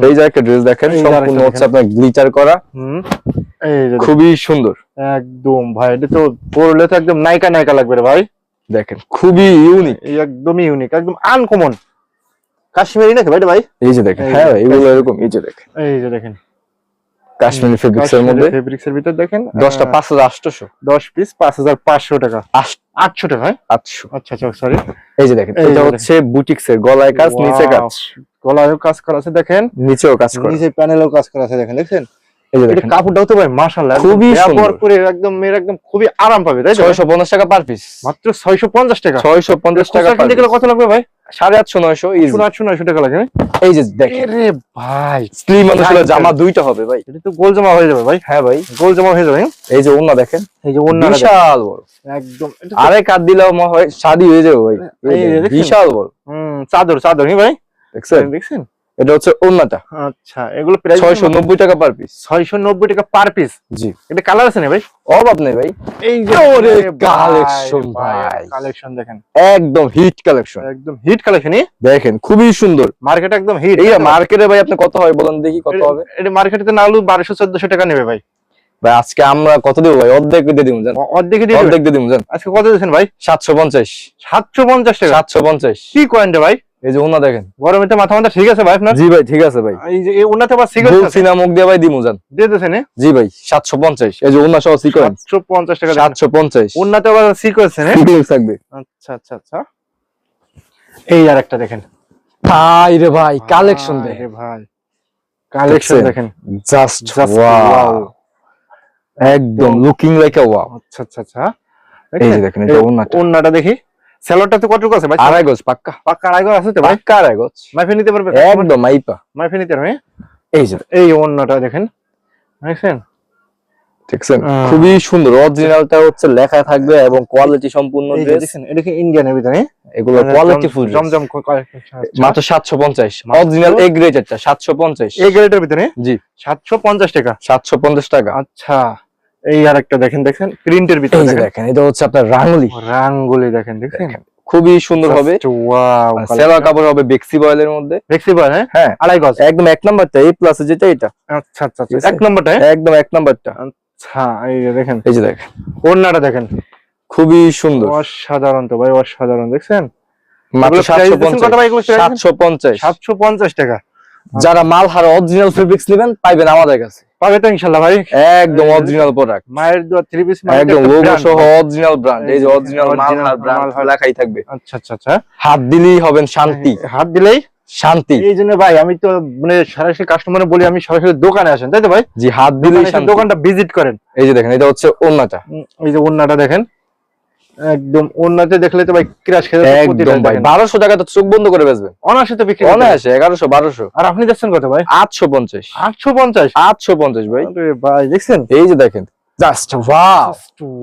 [SPEAKER 1] এই যে একটা ড্রেস দেখেন সম্পূর্ণ হচ্ছে আপনার গ্লিটার করা।
[SPEAKER 2] হুম। এই যে দেখেন।
[SPEAKER 1] খুবই সুন্দর।
[SPEAKER 2] একদম ভাই এটা তো পরলে তো একদম নায়িকা নায়িকা লাগবে রে ভাই।
[SPEAKER 1] দেখেন খুবই ইউনিক
[SPEAKER 2] একদমই ইউনিক একদম আনকমন কাশ্মীরি নাকি ভাই ভাই?
[SPEAKER 1] এই যে দেখেন হ্যাঁ এগুলো এরকম এই যে দেখেন।
[SPEAKER 2] এই যে দেখেন।
[SPEAKER 1] কাশ্মীরি ফেব্রিক্স এর মধ্যে?
[SPEAKER 2] ফেব্রিক্স এর ভিতর দেখেন
[SPEAKER 1] দশটা
[SPEAKER 2] আহ,
[SPEAKER 1] পাঁচ হাজার আটশোশো
[SPEAKER 2] দশ পিস পাঁচ হাজার পাঁচশো টাকা।
[SPEAKER 1] আট-
[SPEAKER 2] আটশো টাকা হ্যাঁ?
[SPEAKER 1] আটশো।
[SPEAKER 2] আচ্ছা আচ্ছা সরি
[SPEAKER 1] এই যে দেখেন এটা হচ্ছে বুটিক্স এর গলায় কাজ নিচে কাজ।
[SPEAKER 2] গলায়ও কাজ করা আছে দেখেন।
[SPEAKER 1] নিচেও কাজ করে।
[SPEAKER 2] নিচে প্যানেলও কাজ করা আছে দেখেন দেখছেন?
[SPEAKER 1] এই যে
[SPEAKER 2] এটা
[SPEAKER 1] দেখেন।
[SPEAKER 2] কাপড়টাও তো ভাই মাশাআল্লাহ
[SPEAKER 1] খুবই সুন্দর।
[SPEAKER 2] করে একদম মেয়ের একদম খুবই আরাম পাবে তাই তো?
[SPEAKER 1] ছয়শো পঞ্চাশ টাকা পার পিস
[SPEAKER 2] মাত্র ছয়শো পঞ্চাশ টাকা।
[SPEAKER 1] ছয়শো পঞ্চাশ টাকা
[SPEAKER 2] খুচরা কিনতে কত লাগবে ভাই?
[SPEAKER 1] সাড়ে আটশো নয়শো
[SPEAKER 2] আটশো নয়শো টাকা লাগে
[SPEAKER 1] এই যে দেখেন।
[SPEAKER 2] ভাই।
[SPEAKER 1] স্লিম মানুষের জামা দুইটা হবে ভাই।
[SPEAKER 2] এটা তো গোল জামা হয়ে যাবে ভাই।
[SPEAKER 1] হ্যাঁ ভাই।
[SPEAKER 2] গোল জামা হয়ে যাবে হ্যাঁ?
[SPEAKER 1] এই যে অন্য দেখেন।
[SPEAKER 2] এই যে
[SPEAKER 1] বিশাল বড়।
[SPEAKER 2] একদম।
[SPEAKER 1] আরে হাত দিলেও হয় শাদি হয়ে যাবে ভাই? বিশাল বড়।
[SPEAKER 2] হুম চাদর চাদর হ্যাঁ ভাই?
[SPEAKER 1] দেখছেন?
[SPEAKER 2] দেখছেন?
[SPEAKER 1] এটা হচ্ছে অন্যটা
[SPEAKER 2] আচ্ছা এগুলো প্রাইস
[SPEAKER 1] ছয়শো নব্বই টাকা পার পিস
[SPEAKER 2] ছয়শো নব্বই টাকা পার পিস
[SPEAKER 1] জি।
[SPEAKER 2] এটা কালার আছে না ভাই?
[SPEAKER 1] অভাব নেই ভাই।
[SPEAKER 2] এই
[SPEAKER 1] ওরে collection ভাই।
[SPEAKER 2] কালেকশন দেখেন।
[SPEAKER 1] একদম হিট কালেকশন
[SPEAKER 2] একদম হিট কালেকশন
[SPEAKER 1] দেখেন খুবই সুন্দর।
[SPEAKER 2] মার্কেট একদম হিট
[SPEAKER 1] এই মার্কেটে ভাই আপনি কত হয় বলেন দেখি কত হবে।
[SPEAKER 2] এটা মার্কেটে না আলু বারোশো চোদ্দশো টাকা নেবে ভাই।
[SPEAKER 1] ভাই আজকে আমরা কত দেবো ভাই? অর্ধেক দিয়ে দিব জান।
[SPEAKER 2] অর্ধেকে দিয়ে?
[SPEAKER 1] অর্ধেক দিয়ে দিব জান।
[SPEAKER 2] আজকে কত দিয়েছেন ভাই?
[SPEAKER 1] সাতশো পঞ্চাশ।
[SPEAKER 2] সাতশো পঞ্চাশ টাকা।
[SPEAKER 1] সাতশো পঞ্চাশ।
[SPEAKER 2] কি কয়েন রে ভাই?
[SPEAKER 1] এই যে ওনা দেখেন।
[SPEAKER 2] গরমে তো মাথা মাথা ঠিক আছে ভাই আপনার?
[SPEAKER 1] জি ভাই ঠিক আছে ভাই।
[SPEAKER 2] এই যে ওনাতে আবার সিগারেট
[SPEAKER 1] বলছি না মুখ দিয়ে ভাই দিমু জান
[SPEAKER 2] দিয়ে দিয়েছেন
[SPEAKER 1] জি ভাই সাতশো পঞ্চাশ। এই যে ওনা সহ সিকোয়েন্স
[SPEAKER 2] সাতশো পঞ্চাশ টাকা দিয়েছেন।
[SPEAKER 1] সাতশো পঞ্চাশ।
[SPEAKER 2] ওনাতে আবার সিকোয়েন্স হ্যাঁ
[SPEAKER 1] সিকোয়েন্স থাকবে।
[SPEAKER 2] আচ্ছা আচ্ছা আচ্ছা। এই আর একটা দেখেন।
[SPEAKER 1] ভাই রে ভাই কালেকশন দেখেন
[SPEAKER 2] ভাই। কালেকশন দেখেন।
[SPEAKER 1] জাস্ট ওয়াও একদম লুকিং লাইক আ ওয়াও
[SPEAKER 2] আচ্ছা আচ্ছা আচ্ছা।
[SPEAKER 1] এই দেখেন এটা ওনাটা
[SPEAKER 2] ওন্নাটা দেখি। তো কতটুকু আছে ভাই?
[SPEAKER 1] আড়াই গজ পাক্কা।
[SPEAKER 2] পাক্কা আড়াই গজ আছে তো ভাই?
[SPEAKER 1] পাক্কা আড়াই গজ।
[SPEAKER 2] মাইফে নিতে পারবে?
[SPEAKER 1] একদম মাইপা।
[SPEAKER 2] মাইফে নিতে পারবে?
[SPEAKER 1] এই যে।
[SPEAKER 2] এই ওন্নাটা দেখেন। দেখছেন?
[SPEAKER 1] দেখছেন? খুবই সুন্দর। অরিজিনালটা হচ্ছে লেখা থাকবে এবং কোয়ালিটি সম্পূর্ণ
[SPEAKER 2] দেখছেন এটা কি ইন্ডিয়ানের ভিতরে?
[SPEAKER 1] এগুলো কোয়ালিটি ফুল
[SPEAKER 2] জমজম
[SPEAKER 1] মাত্র সাতশো পঞ্চাশ।
[SPEAKER 2] মাত্র-
[SPEAKER 1] অরিজিনাল এ গ্রেডেরটা সাতশো পঞ্চাশ।
[SPEAKER 2] এই গ্রেডের ভিতরে?
[SPEAKER 1] জি।
[SPEAKER 2] সাতশো পঞ্চাশ টাকা।
[SPEAKER 1] সাতশো পঞ্চাশ টাকা।
[SPEAKER 2] আচ্ছা। এই আর একটা দেখেন দেখেন? প্রিন্টের ভিতরে দেখেন।
[SPEAKER 1] এটা হচ্ছে আপনার রাঙ্গুলি।
[SPEAKER 2] রাঙ্গুলি দেখেন দেখেন?
[SPEAKER 1] খুবই সুন্দর হবে।
[SPEAKER 2] ওয়াও
[SPEAKER 1] সেলা কাপড় হবে বেক্সি বয়েলের মধ্যে।
[SPEAKER 2] ফ্লেক্সিবল হ্যাঁ?
[SPEAKER 1] হ্যাঁ।
[SPEAKER 2] আড়াই গজ।
[SPEAKER 1] একদম এক নাম্বারটা এই প্লাস যেটা এটা।
[SPEAKER 2] আচ্ছা আচ্ছা আচ্ছা? এক নম্বরটা হ্যাঁ?
[SPEAKER 1] একদম এক নাম্বারটা।
[SPEAKER 2] আচ্ছা এই যে দেখেন।
[SPEAKER 1] এই যে দেখেন।
[SPEAKER 2] ওন্নাটা দেখেন।
[SPEAKER 1] খুবই সুন্দর।
[SPEAKER 2] অসাধারণ তো ভাই অসাধারণ দেখছেন?
[SPEAKER 1] সাতশো পঞ্চাশ। সাতশো পঞ্চাশ।
[SPEAKER 2] টাকা।
[SPEAKER 1] যারা মাল হারা অরিজিনাল ফেব্রিক্স নেবেন পাইবেন আমাদের কাছে।
[SPEAKER 2] পাবে তো ইনশাল্লাহ ভাই?
[SPEAKER 1] একদম অরিজিনাল প্রোডাক্ট
[SPEAKER 2] মায়ের দোয়া থ্রি পিস
[SPEAKER 1] একদম লোগো সহ অরিজিনাল ব্র্যান্ড এই যে অরিজিনাল মাল
[SPEAKER 2] original
[SPEAKER 1] ব্র্যান্ড লেখাই থাকবে।
[SPEAKER 2] আচ্ছা আচ্ছা আচ্ছা।
[SPEAKER 1] হাত দিলেই হবেন শান্তি।
[SPEAKER 2] হাত দিলেই?
[SPEAKER 1] শান্তি।
[SPEAKER 2] এই জন্য ভাই আমি তো মানে সরাসরি কাস্টমারে বলি আমি সরাসরি দোকানে আসেন তাই তো ভাই?
[SPEAKER 1] জি হাত দিলেই
[SPEAKER 2] দোকানটা ভিজিট করেন।
[SPEAKER 1] এই যে দেখেন এটা হচ্ছে ওন্নাটা।
[SPEAKER 2] এই যে ওন্নাটা দেখেন। একদম অন্যতে দেখলে তো ভাই ক্রাশ খেতে
[SPEAKER 1] একদম ভাই।
[SPEAKER 2] দেখেন।
[SPEAKER 1] বারোশো টাকা তো চোখ বন্ধ করে বেচবেন
[SPEAKER 2] অনায়াসে তো বিক্রি।
[SPEAKER 1] অনায়াসে এগারোশো বারোশো।
[SPEAKER 2] আর আপনি দেখছেন কত ভাই?
[SPEAKER 1] আটশো পঞ্চাশ।
[SPEAKER 2] আটশো পঞ্চাশ?
[SPEAKER 1] আটশো পঞ্চাশ ভাই।
[SPEAKER 2] ভাই দেখছেন?
[SPEAKER 1] এই যে দেখেন জাস্ট ওয়াও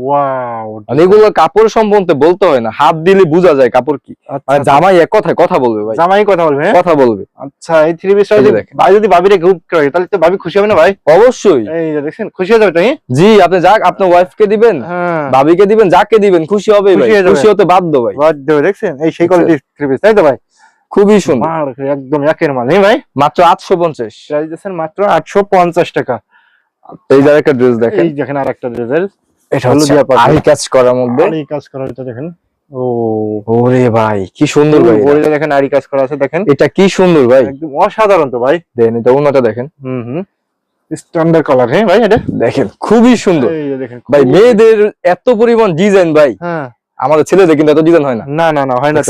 [SPEAKER 2] ওয়াও
[SPEAKER 1] মানে এগুলো কাপড় সম্বন্ধে বলতে হয় না। হাত দিলে বোঝা যায় কাপড় কি। মানে জামাই এক কথায় কথা বলবে ভাই।
[SPEAKER 2] জামাই কথা বলবে হ্যাঁ?
[SPEAKER 1] কথা বলবে।
[SPEAKER 2] আচ্ছা এই থ্রি যদি ভাই যদি ভাবিরে গ্রুপ করে তাহলে তো ভাবি খুশি হবে না ভাই?
[SPEAKER 1] অবশ্যই।
[SPEAKER 2] এই যে দেখছেন খুশি হয়ে যাবে তাই
[SPEAKER 1] জি আপনি যাক আপনার ওয়াইফ কে দিবেন
[SPEAKER 2] হ্যাঁ।
[SPEAKER 1] ভাবিকে দিবেন যাকে দিবেন খুশি হবে ভাই।
[SPEAKER 2] খুশি হয়ে
[SPEAKER 1] হতে বাধ্য ভাই।
[SPEAKER 2] বাধ্য দেখছেন? এই সেই কোয়ালিটির থ্রি পিস তাই তো ভাই?
[SPEAKER 1] খুবই সুন্দর।
[SPEAKER 2] একদম একের মাল ভাই?
[SPEAKER 1] মাত্র আটশো পঞ্চাশ।
[SPEAKER 2] মাত্র আটশো পঞ্চাশ টাকা।
[SPEAKER 1] এই যে একটা ড্রেস দেখেন।
[SPEAKER 2] এই দেখেন আর একটা ড্রেসের
[SPEAKER 1] এটা হচ্ছে
[SPEAKER 2] দিয়া পাতা।
[SPEAKER 1] আরি কাজ করার মধ্যে।
[SPEAKER 2] এই কাজ করা এটা দেখেন। ও।
[SPEAKER 1] ওরে ভাই কি সুন্দর ভাই।
[SPEAKER 2] বইটা দেখেন আরি কাজ করা আছে দেখেন।
[SPEAKER 1] এটা কি সুন্দর ভাই।
[SPEAKER 2] একদম অসাধারণ তো ভাই।
[SPEAKER 1] দেন এটা অন্যটা দেখেন।
[SPEAKER 2] হুম হুম। স্ট্যান্ডার্ড কালার হ্যাঁ ভাই এটা?
[SPEAKER 1] দেখেন খুবই সুন্দর।
[SPEAKER 2] দেখেন
[SPEAKER 1] ভাই মেয়েদের এত পরিমাণ ডিজাইন ভাই।
[SPEAKER 2] হ্যাঁ।
[SPEAKER 1] আমাদের ছেলেদের কিন্তু এত ডিজাইন হয় না।
[SPEAKER 2] না না না হয় না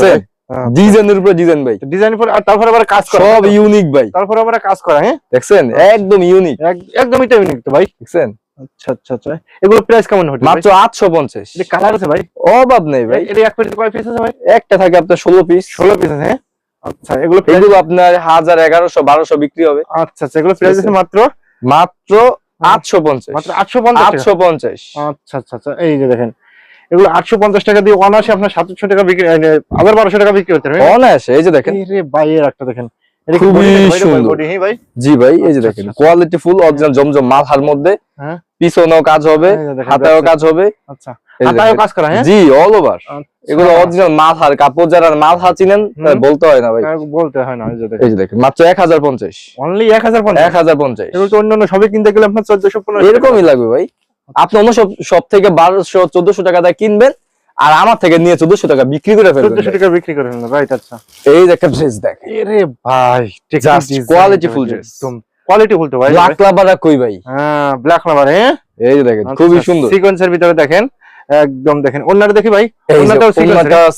[SPEAKER 2] হ্যাঁ।
[SPEAKER 1] ডিজাইনের উপরে ডিজাইন ভাই।
[SPEAKER 2] ডিজাইন পরে আর তারপরে আবার কাজ করা
[SPEAKER 1] সব ইউনিক ভাই।
[SPEAKER 2] তারপরে আবার কাজ করা হ্যাঁ?
[SPEAKER 1] দেখছেন? একদম ইউনিক
[SPEAKER 2] এক- একদমই তো ইউনিক তো ভাই।
[SPEAKER 1] দেখছেন?
[SPEAKER 2] আচ্ছা আচ্ছা আচ্ছা। এগুলো প্রাইস কেমন হচ্ছে
[SPEAKER 1] মাত্র আটশো পঞ্চাশ।
[SPEAKER 2] এটা কালার আছে ভাই?
[SPEAKER 1] অভাব নেই ভাই।
[SPEAKER 2] এটা এক পেটি কয় পিস আছে ভাই?
[SPEAKER 1] একটা থাকে আপনার ষোলো পিস
[SPEAKER 2] ষোলো পিস আছে হ্যাঁ? আচ্ছা এগুলো
[SPEAKER 1] এগুলো আপনার হাজার এগারোশো বারোশো বিক্রি হবে।
[SPEAKER 2] আচ্ছা আচ্ছা এগুলো প্রাইস আছে মাত্র?
[SPEAKER 1] মাত্র আটশো পঞ্চাশ।
[SPEAKER 2] মাত্র আটশো পঞ্চাশ টাকা।
[SPEAKER 1] আটশো পঞ্চাশ।
[SPEAKER 2] আচ্ছা আচ্ছা আচ্ছা এই যে দেখেন। এগুলো আটশো পঞ্চাশ টাকা দিয়ে অনায়াসে আপনার সাতশো টাকা বিক্রি আবার বারোশো টাকা বিক্রি করতে পারবেন
[SPEAKER 1] অনায়াসে এই যে দেখেন।
[SPEAKER 2] একটা দেখেন।
[SPEAKER 1] খুবই
[SPEAKER 2] body দেখেন ভাই, এটা
[SPEAKER 1] সুন্দর।
[SPEAKER 2] body, হ্যাঁ ভাই?
[SPEAKER 1] জি ভাই এই যে
[SPEAKER 2] আচ্ছা,
[SPEAKER 1] দেখেন
[SPEAKER 2] আচ্ছা।
[SPEAKER 1] কোয়ালিটি ফুল অরিজিনাল জমজম মাথার মধ্যে।
[SPEAKER 2] হ্যাঁ।
[SPEAKER 1] পিছনেও কাজ হবে হাতায়ও কাজ হবে।
[SPEAKER 2] আচ্ছা হাতায়ও কাজ করা হ্যাঁ?
[SPEAKER 1] জি অল ওভার এগুলো অরিজিনাল মাথার কাপড় যারা মাথা চিনেন বলতে হয় না ভাই।
[SPEAKER 2] বলতে হয় না দেখেন।
[SPEAKER 1] এই যে দেখেন মাত্র
[SPEAKER 2] অনলি এগুলো তো অন্যান্য সবই কিনতে গেলে আপনার
[SPEAKER 1] এরকমই লাগবে ভাই। আপনি অন্য সব সব থেকে বারোশো চোদ্দশো টাকা দিয়ে কিনবেন আর আমার থেকে নিয়ে চোদ্দশো টাকা বিক্রি করে ফেলবেন।
[SPEAKER 2] চোদ্দশো টাকা বিক্রি করে রাইট আচ্ছা।
[SPEAKER 1] এই একটা ড্রেস দেখ
[SPEAKER 2] এরে ভাই কোয়ালিটি ফুল তো ভাই
[SPEAKER 1] লাভারা কই ভাই?
[SPEAKER 2] হ্যাঁ ব্ল্যাক নাম্বার হ্যাঁ?
[SPEAKER 1] এই দেখেন খুবই সুন্দর।
[SPEAKER 2] সিকোয়েন্সের ভিতরে দেখেন একদম দেখেন। অন্যটা দেখি ভাই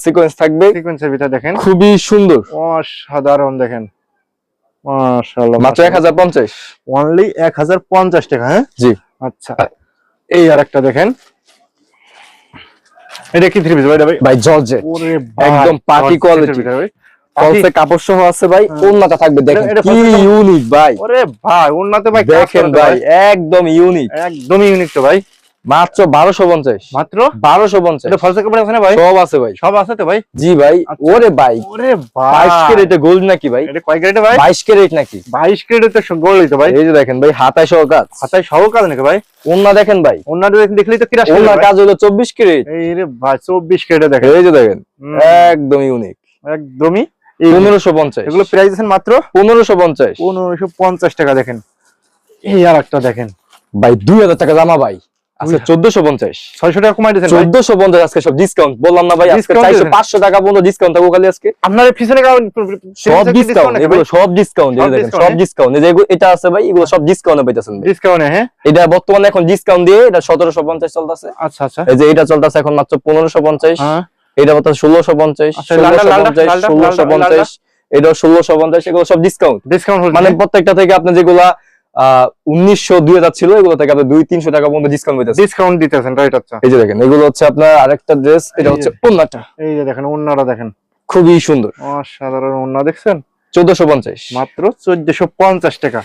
[SPEAKER 1] সিকোয়েন্স থাকবে।
[SPEAKER 2] সিকোয়েন্সের ভিতরে দেখেন।
[SPEAKER 1] খুবই সুন্দর।
[SPEAKER 2] অসাধারণ দেখেন। মাশাআল্লাহ
[SPEAKER 1] মাত্র এক হাজার পঞ্চাশ।
[SPEAKER 2] অনলি এক হাজার পঞ্চাশ টাকা হ্যাঁ?
[SPEAKER 1] জি।
[SPEAKER 2] আচ্ছা। এই আর একটা দেখেন। এটা কি থ্রি পিস ভাই ভাই
[SPEAKER 1] জর্জেট একদম পার্টি কোয়ালিটি কাপড় সহ আছে ভাই
[SPEAKER 2] হ্যাঁ।
[SPEAKER 1] ওন্নাটা থাকবে দেখেন কি ইউনিক ভাই।
[SPEAKER 2] ওরে ভাই ওনাতে ভাই
[SPEAKER 1] দেখেন ভাই একদম ইউনিক
[SPEAKER 2] একদমই ইউনিক তো ভাই।
[SPEAKER 1] মাত্র বারোশো পঞ্চাশ।
[SPEAKER 2] মাত্র?
[SPEAKER 1] বারোশো পঞ্চাশ।
[SPEAKER 2] এটা ফলসে কাপড় আছে না ভাই?
[SPEAKER 1] সব আছে ভাই।
[SPEAKER 2] সব আছে তো ভাই?
[SPEAKER 1] জি ভাই
[SPEAKER 2] আচ্ছা।
[SPEAKER 1] ওরে ভাই।
[SPEAKER 2] ওরে
[SPEAKER 1] বাইশ ক্যারেটে গোল্ড নাকি ভাই?
[SPEAKER 2] এটা কয় গ্রেডে ভাই?
[SPEAKER 1] বাইশ ক্যারেট নাকি?
[SPEAKER 2] বাইশ গ্রেডে তো গোল্ড ভাই।
[SPEAKER 1] এই যে দেখেন ভাই হাতায় সহ কাজ।
[SPEAKER 2] হাতায় সহ কাজ নাকি ভাই?
[SPEAKER 1] ওন্না দেখেন ভাই।
[SPEAKER 2] ওনার দেখলেই তো
[SPEAKER 1] ওন্নার কাজ হলো চব্বিশ ক্যারেট।
[SPEAKER 2] এই রে ভাই চব্বিশ গ্রেডে দেখেন।
[SPEAKER 1] এই যে দেখেন
[SPEAKER 2] হুম,
[SPEAKER 1] একদম ইউনিক
[SPEAKER 2] একদমই
[SPEAKER 1] পনেরোশো পঞ্চাশ।
[SPEAKER 2] এগুলো প্রাইস আছেন মাত্র?
[SPEAKER 1] পনেরোশো পঞ্চাশ।
[SPEAKER 2] পনেরোশো পঞ্চাশ টাকা দেখেন। এই আর একটা দেখেন।
[SPEAKER 1] ভাই দুই হাজার টাকা জামা ভাই। চোদ্দশো পঞ্চাশ।
[SPEAKER 2] টাকা কমাই দিয়েছেন ভাই।
[SPEAKER 1] চোদ্দশো পঞ্চাশ আজকে সব ডিসকাউন্ট বললাম না ভাই আজকে
[SPEAKER 2] Discount
[SPEAKER 1] চারশো
[SPEAKER 2] দিয়েছেন।
[SPEAKER 1] পাঁচশো টাকা পর্যন্ত ডিসকাউন্ট থাকব খালি আজকে।
[SPEAKER 2] আপনার পিছনে
[SPEAKER 1] সব ডিসকাউন্ট এগুলো সব ডিসকাউন্ট
[SPEAKER 2] সব
[SPEAKER 1] দেখেন সব
[SPEAKER 2] হ্যাঁ?
[SPEAKER 1] ডিসকাউন্ট এই যে এটা আছে ভাই এগুলো সব ডিসকাউন্টে পাইতেছেন
[SPEAKER 2] ডিসকাউন্টে হ্যাঁ?
[SPEAKER 1] এটা বর্তমানে এখন ডিসকাউন্ট দিয়ে এটা সতেরোশো পঞ্চাশ চলতেছে।
[SPEAKER 2] আচ্ছা আচ্ছা।
[SPEAKER 1] এই যে এটা চলতেছে এখন মাত্র পনেরোশো পঞ্চাশ।
[SPEAKER 2] হ্যাঁ।
[SPEAKER 1] এটা মাত্র
[SPEAKER 2] আচ্ছা,
[SPEAKER 1] এটা ষোলোশো পঞ্চাশ এগুলো সব ডিসকাউন্ট
[SPEAKER 2] ডিসকাউন্ট
[SPEAKER 1] মানে প্রত্যেকটা থেকে আপনি যেগুলা উনিশশো দুই হাজার ছিল এগুলো থেকে আপনি দুই তিনশো টাকা পর্যন্ত ডিসকাউন্ট পেতেছে
[SPEAKER 2] ডিসকাউন্ট দিতেছেন রাইট আচ্ছা।
[SPEAKER 1] এই যে দেখেন এগুলো হচ্ছে আপনার আরেকটা ড্রেস এটা হচ্ছে ওন্নাটা।
[SPEAKER 2] এই যে দেখেন অন্যরা দেখেন।
[SPEAKER 1] খুবই সুন্দর।
[SPEAKER 2] অসাধারণ দেখছেন?
[SPEAKER 1] চোদ্দশো পঞ্চাশ।
[SPEAKER 2] মাত্র চোদ্দশো পঞ্চাশ টাকা।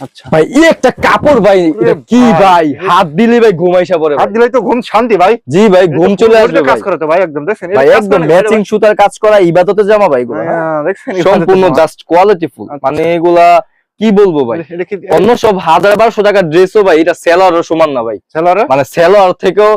[SPEAKER 2] আচ্ছা।
[SPEAKER 1] ভাই একটা কাপড় ভাই এটা কি
[SPEAKER 2] ভাই,
[SPEAKER 1] হাত দিলে ভাই ঘুমাইসা
[SPEAKER 2] হাত দিলেই তো ঘুম শান্তি ভাই।
[SPEAKER 1] জি ভাই ঘুম চলে আসবে
[SPEAKER 2] কাজ
[SPEAKER 1] ভাই
[SPEAKER 2] করে তো ভাই একদম
[SPEAKER 1] ভাই একদম ম্যাচিং সুতার কাজ করা ইবাদতে জামা ভাই এগুলো হ্যাঁ?
[SPEAKER 2] দেখছেন?
[SPEAKER 1] সম্পূর্ণ জাস্ট কোয়ালিটি ফুল
[SPEAKER 2] আচ্ছা।
[SPEAKER 1] মানে এগুলা কি বলব ভাই? অন্য সব হাজার বারোশো টাকার ড্রেসও ভাই এটা সেলারও সমান না ভাই। মানে সেলার থেকেও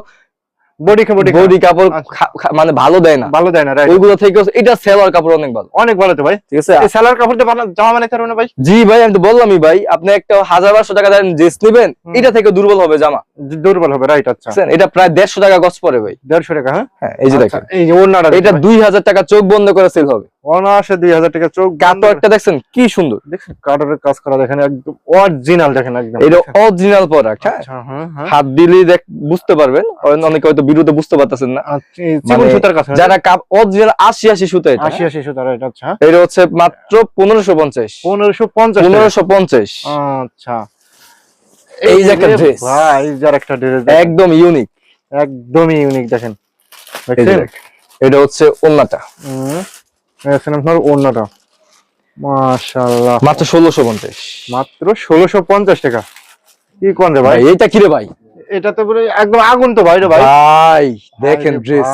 [SPEAKER 2] বডি বডি
[SPEAKER 1] বডি কাপড়
[SPEAKER 2] আচ্ছা।
[SPEAKER 1] মানে ভালো দেয় না।
[SPEAKER 2] ভালো দেয় না রাইট
[SPEAKER 1] ওইগুলো থেকে এটা সেলার কাপড় অনেক ভালো।
[SPEAKER 2] অনেক ভালো তো ভাই।
[SPEAKER 1] ঠিক আছে?
[SPEAKER 2] এই সেলার কাপড় বানা- জামা বানাইতে পারবে না ভাই?
[SPEAKER 1] জি ভাই আমি তো বললামই ভাই আপনি একটা হাজার বারোশো টাকা দেন ড্রেস নেবেন এটা থেকে দুর্বল হবে জামা।
[SPEAKER 2] দুর্বল হবে রাইট আচ্ছা?
[SPEAKER 1] এটা প্রায় দেড়শো টাকা গছ পরে ভাই।
[SPEAKER 2] দেড়শো টাকা হ্যাঁ?
[SPEAKER 1] হ্যাঁ এই যে
[SPEAKER 2] আচ্ছা,
[SPEAKER 1] দেখেন।
[SPEAKER 2] এই যে
[SPEAKER 1] এটা দুই হাজার টাকা চোখ বন্ধ করে সেল হবে।
[SPEAKER 2] অনায়াসে দুই হাজার টাকা চোখ
[SPEAKER 1] কাপড়টা দেখছেন? কি সুন্দর।
[SPEAKER 2] দেখছেন কাটারের কাজ করা দেখেন একদম অরিজিনাল দেখেন একদম।
[SPEAKER 1] এটা অরিজিনাল প্রোডাক্ট হ্যাঁ?
[SPEAKER 2] আচ্ছা, হ্যাঁ, হ্যাঁ।
[SPEAKER 1] হাত দিলে দেখ বুঝতে পারবেন। অনেকে হয়তো বিরুদ্ধে বুঝতে পারতেছেন না।
[SPEAKER 2] আচ্ছা,
[SPEAKER 1] মানে
[SPEAKER 2] সুতার কাজ
[SPEAKER 1] যারা কাপ অরিজিনাল আশি আশি সুতো এটা।
[SPEAKER 2] আশি আশি সুতার এটা আচ্ছা
[SPEAKER 1] এটা হচ্ছে মাত্র পনেরোশো পঞ্চাশ।
[SPEAKER 2] পনেরোশো পঞ্চাশ
[SPEAKER 1] পনেরোশো পঞ্চাশ।
[SPEAKER 2] আচ্ছা।
[SPEAKER 1] এই যে একটা dress।
[SPEAKER 2] ভাই যার একটা ড্রেস
[SPEAKER 1] একদম ইউনিক
[SPEAKER 2] একদমই ইউনিক দেখেন।
[SPEAKER 1] এটা হচ্ছে ওন্নাটা।
[SPEAKER 2] হুম। দেখছেন আপনার ওড়নাটা। মাশাআল্লাহ।
[SPEAKER 1] মাত্র ষোলোশো পঞ্চাশ।
[SPEAKER 2] মাত্র ষোলোশো পঞ্চাশ টাকা। কি কোন রে ভাই?
[SPEAKER 1] ভাই এইটা কিরে ভাই?
[SPEAKER 2] এটা তো পুরো একদম আগুন তো ভাই রে ভাই।
[SPEAKER 1] ভাই দেখেন ড্রেস।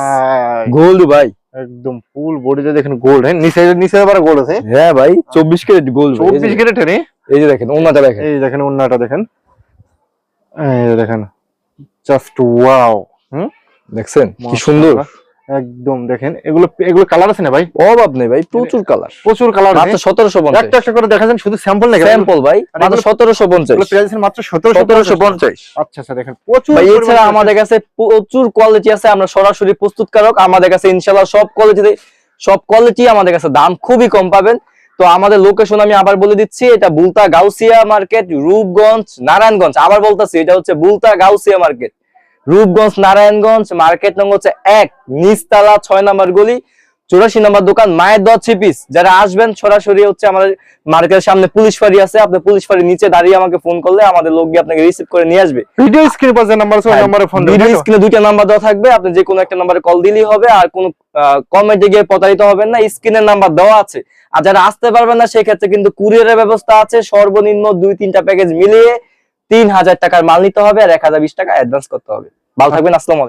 [SPEAKER 1] গোল্ড ভাই।
[SPEAKER 2] একদম ফুল বডিতে দেখেন গোল্ড। হ্যাঁ নিচে নিচে আবার গোল্ড আছে।
[SPEAKER 1] হ্যাঁ ভাই চব্বিশ ক্যারেট গোল্ড
[SPEAKER 2] চব্বিশ ক্যারেটের এই
[SPEAKER 1] এই যে দেখেন ওন্নাটা দেখেন।
[SPEAKER 2] এই দেখেন ওন্নাটা দেখেন। এই দেখেন। জাস্ট ওয়াও হুম?
[SPEAKER 1] দেখছেন? কি সুন্দর।
[SPEAKER 2] একদম দেখেন এগুলো এগুলো কালার আছে না ভাই?
[SPEAKER 1] অভাব নেই ভাই প্রচুর কালার
[SPEAKER 2] প্রচুর কালার
[SPEAKER 1] মাত্র সতেরোশো পঞ্চাশ।
[SPEAKER 2] একটা একটা করে দেখাচ্ছেন শুধু স্যাম্পল নাকি?
[SPEAKER 1] স্যাম্পল ভাই মাত্র সতেরোশো পঞ্চাশ।
[SPEAKER 2] এগুলো প্রাইস মাত্র সতেরোশো
[SPEAKER 1] সতেরোশো পঞ্চাশ।
[SPEAKER 2] আচ্ছা আচ্ছা দেখেন প্রচুর
[SPEAKER 1] ভাই এছাড়া আমাদের কাছে প্রচুর কোয়ালিটি আছে আমরা সরাসরি প্রস্তুতকারক আমাদের কাছে ইনশাল্লাহ সব কোয়ালিটি সব কোয়ালিটি আমাদের কাছে দাম খুবই কম পাবেন। তো আমাদের লোকেশন আমি আবার বলে দিচ্ছি এটা বুলতা গাউসিয়া মার্কেট রূপগঞ্জ নারায়ণগঞ্জ। আবার বলতেছি এটা হচ্ছে Bulta Gausia market Rupganj Narayanganj market number হচ্ছে এক নিচতলা ছয় নম্বর গলি চুরাশি নম্বর দোকান মায়ের দশ পিস। যারা আসবেন সরাসরি হচ্ছে আমাদের মার্কেটের সামনে পুলিশ ফাঁড়ি আছে। আপনি পুলিশ ফাঁড়ির নিচে দাঁড়িয়ে আমাকে ফোন করলে আমাদের লোক গিয়ে আপনাকে রিসিভ করে নিয়ে আসবে।
[SPEAKER 2] ভিডিও স্ক্রিন পাশে নাম্বার
[SPEAKER 1] হ্যাঁ,
[SPEAKER 2] নম্বরে ফোন
[SPEAKER 1] ভিডিও স্ক্রিনে দুইটা নাম্বার দেওয়া থাকবে। আপনি যে কোনো একটা নাম্বারে কল দিলেই হবে আর কোনো কমেন্টে গিয়ে প্রতারিত হবেন না। স্ক্রিনের নাম্বার দেওয়া আছে। আর যারা আসতে পারবেন না সেক্ষেত্রে কিন্তু কুরিয়ারের ব্যবস্থা আছে। সর্বনিম্ন দুই তিনটা প্যাকেজ মিলিয়ে তিন হাজার টাকার মাল নিতে হবে আর এক হাজার বিশ টাকা অ্যাডভান্স করতে হবে। ভালো থাকবেন আসসালাম